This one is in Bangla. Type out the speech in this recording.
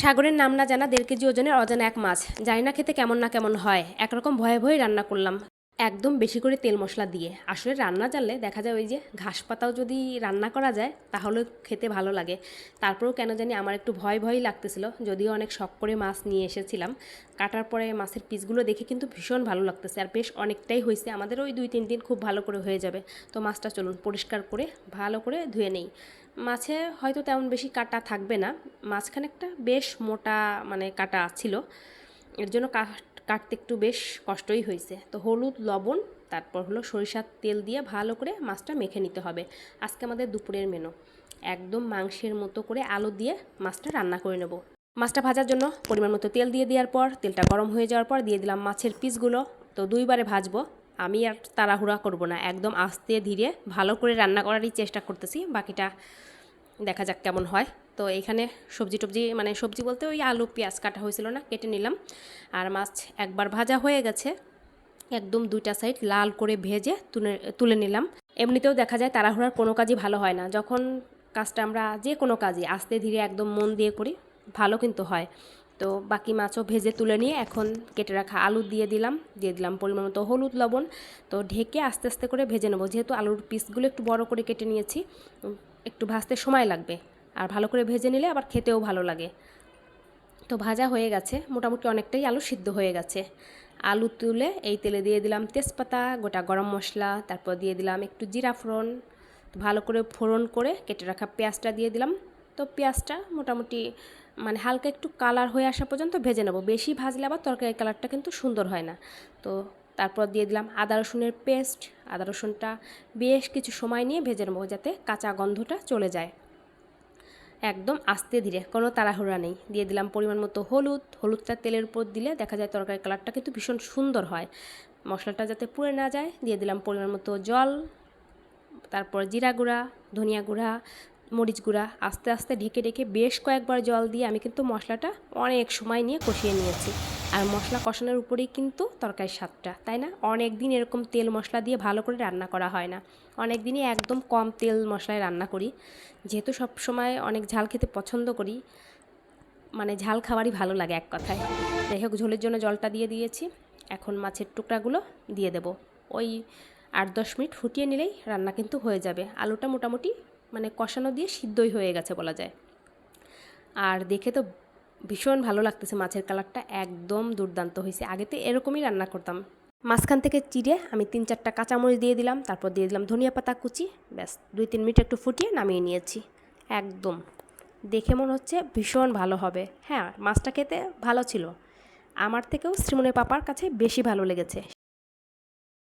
সাগরের নাম না জানা দেড় কেজি ওজনের অজানা এক মাছ। জানি না খেতে কেমন না কেমন হয়। একরকম ভয়ে ভয়ে রান্না করলাম। একদম বেশি করে তেল মশলা দিয়ে। আসলে রান্না জানলে দেখা যায় ওই যে ঘাস পাতাও যদি রান্না করা যায় তাহলে খেতে ভালো লাগে। তারপরেও কেন জানি আমার একটু ভয়, ভয়ই লাগতেছিল। যদিও অনেক শখ করে মাছ নিয়ে এসেছিলাম। কাটার পরে মাছের পিসগুলো দেখে কিন্তু ভীষণ ভালো লাগতেছে। আর বেশ অনেকটাই হয়েছে আমাদের ওই দুই, তিন দিন খুব ভালো করে হয়ে যাবে। তো মাছটা চলুন পরিষ্কার করে, ভালো করে ধুয়ে নেই। মাছে হয়তো তেমন বেশি কাটা থাকবে না। মাঝখানে একটা বেশ মোটা মানে কাটা ছিল। এর জন্য কাট- কাটতে একটু বেশ কষ্টই হয়েছে। তো হলুদ, লবণ, তারপর হলো সরিষার তেল দিয়ে ভালো করে মাছটা মেখে নিতে হবে। আজকে আমাদের দুপুরের মেনু একদম মাংসের মতো করে আলু দিয়ে মাছটা রান্না করে নেব। মাছটা ভাজার জন্য পরিমাণ মতো তেল দিয়ে দেওয়ার পর, তেলটা গরম হয়ে যাওয়ার পর দিয়ে দিলাম মাছের পিসগুলো। তো দুইবারে ভাজবো। আমি আর তাড়াহুড়া করব না। একদম আস্তে ধীরে ভালো করে রান্না করারই চেষ্টা করতেছি। বাকিটা দেখা যাক কেমন হয়। তো এইখানে সবজি টবজি মানে সবজি বলতে ওই আলু, পেঁয়াজ কাটা হয়েছিল না, কেটে নিলাম। আর মাছ একবার ভাজা হয়ে গেছে। একদম দুইটা সাইড লাল করে ভেজে তুলে তুলে নিলাম। এমনিতেও দেখা যায় তাড়াহুড়ার কোনো কাজই ভালো হয় না। যখন কাজটা আমরা যে কোনো কাজই আস্তে ধীরে একদম মন দিয়ে করি, ভালো কিন্তু হয়। তো বাকি মাছও ভেজে তুলে নিয়ে এখন কেটে রাখা আলু দিয়ে দিলাম দিয়ে দিলাম পরিমাণ মতো হলুদ, লবণ। তো ঢেকে আস্তে আস্তে করে ভেজে নেব। যেহেতু আলুর পিসগুলো একটু বড় করে কেটে নিয়েছি একটু ভাজতে সময় লাগবে। আর ভালো করে ভেজে নিলে আবার খেতেও ভালো লাগে। তো ভাজা হয়ে গেছে। মোটামুটি অনেকটাই আলু সিদ্ধ হয়ে গেছে। আলু তুলে এই তেলে দিয়ে দিলাম তেজপাতা, গোটা গরম মশলা, তারপর দিয়ে দিলাম একটু জিরা ফোড়ন। ভালো করে ফোড়ন করে কেটে রাখা পেঁয়াজটা দিয়ে দিলাম। তো পেঁয়াজটা মোটামুটি মানে হালকা একটু কালার হয়ে আসা পর্যন্ত ভেজে নেব। বেশি ভাজলে আবার তরকারির কালারটা কিন্তু সুন্দর হয় না। তো তারপর দিয়ে দিলাম আদা রসুনের পেস্ট। আদা রসুনটা বেশ কিছু সময় নিয়ে ভেজে নেব যাতে কাঁচা গন্ধটা চলে যায়। একদম আস্তে ধীরে, কোনো তাড়াহুড়া নেই। দিয়ে দিলাম পরিমাণ মতো হলুদ। হলুদটা তেলের উপর দিলে দেখা যায় তরকারির কালারটা কিন্তু ভীষণ সুন্দর হয়। মশলাটা যাতে পুড়ে না যায়, দিয়ে দিলাম পরিমাণ মতো জল, তারপর জিরা গুঁড়া, ধনিয়া গুঁড়া মরিচ গুঁড়া আস্তে আস্তে ঢেকে ঢেকে বেশ কয়েকবার জল দিয়ে আমি কিন্তু মশলাটা অনেক সময় নিয়ে কষিয়ে নিয়েছি। আর মশলা কষানোর উপরেই কিন্তু তরকারির স্বাদটা, তাই না? অনেক দিন এরকম তেল মশলা দিয়ে ভালো করে রান্না করা হয় না। অনেক দিনই একদম কম তেল মশলায় রান্না করি। যেহেতু সব সময় অনেক ঝাল খেতে পছন্দ করি মানে ঝাল খাবারই ভালো লাগে এক কথায়। যাই হোক, ঝোলের জন্য জলটা দিয়ে দিয়েছি। এখন মাছের টুকরাগুলো দিয়ে দেব। ওই আট দশ মিনিট ফুটিয়ে নিলেই রান্না কিন্তু হয়ে যাবে। আলুটা মোটামুটি মানে কষানো দিয়ে সিদ্ধই হয়ে গেছে বলা যায়। আর দেখে তো ভীষণ ভালো লাগতেছে মাছের কালারটা, একদম দুর্দান্ত হয়েছে। আগে তো এরকমই রান্না করতাম। মাঝখান থেকে চিড়ে আমি তিন চারটা কাঁচামরিচ দিয়ে দিলাম, তারপর দিয়ে দিলাম ধনিয়া পাতা কুচি, ব্যাস দুই তিন মিনিট একটু ফুটিয়ে নামিয়ে নিয়েছি। একদম। দেখে মনে হচ্ছে ভীষণ ভালো হবে। হ্যাঁ মাছটা খেতে ভালো ছিল। আমার থেকেও শ্রীমনের পাপার কাছে বেশি ভালো লেগেছে।